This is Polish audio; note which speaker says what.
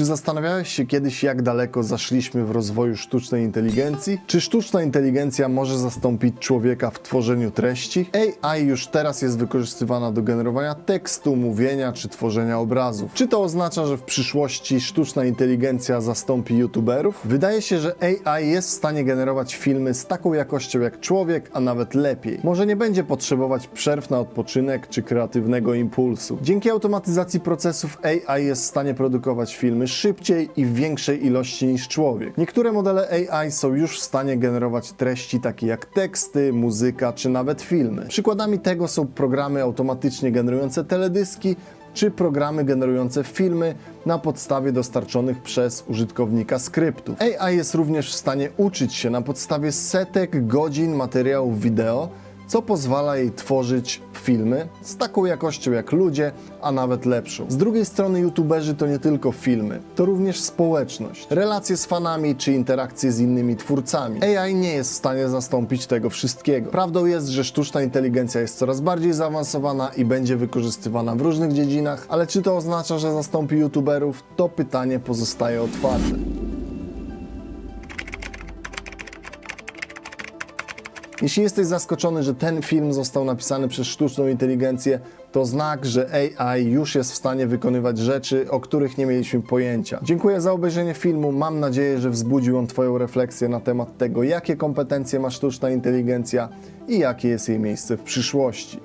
Speaker 1: Czy zastanawiałeś się kiedyś, jak daleko zaszliśmy w rozwoju sztucznej inteligencji? Czy sztuczna inteligencja może zastąpić człowieka w tworzeniu treści? AI już teraz jest wykorzystywana do generowania tekstu, mówienia czy tworzenia obrazów. Czy to oznacza, że w przyszłości sztuczna inteligencja zastąpi youtuberów? Wydaje się, że AI jest w stanie generować filmy z taką jakością jak człowiek, a nawet lepiej. Może nie będzie potrzebować przerw na odpoczynek czy kreatywnego impulsu. Dzięki automatyzacji procesów AI jest w stanie produkować filmy szybciej i w większej ilości niż człowiek. Niektóre modele AI są już w stanie generować treści takie jak teksty, muzyka czy nawet filmy. Przykładami tego są programy automatycznie generujące teledyski czy programy generujące filmy na podstawie dostarczonych przez użytkownika skryptów. AI jest również w stanie uczyć się na podstawie setek godzin materiałów wideo, co pozwala jej tworzyć filmy z taką jakością jak ludzie, a nawet lepszą. Z drugiej strony youtuberzy to nie tylko filmy, to również społeczność, relacje z fanami czy interakcje z innymi twórcami. AI nie jest w stanie zastąpić tego wszystkiego. Prawdą jest, że sztuczna inteligencja jest coraz bardziej zaawansowana i będzie wykorzystywana w różnych dziedzinach, ale czy to oznacza, że zastąpi youtuberów? To pytanie pozostaje otwarte. Jeśli jesteś zaskoczony, że ten film został napisany przez sztuczną inteligencję, to znak, że AI już jest w stanie wykonywać rzeczy, o których nie mieliśmy pojęcia. Dziękuję za obejrzenie filmu. Mam nadzieję, że wzbudził on Twoją refleksję na temat tego, jakie kompetencje ma sztuczna inteligencja i jakie jest jej miejsce w przyszłości.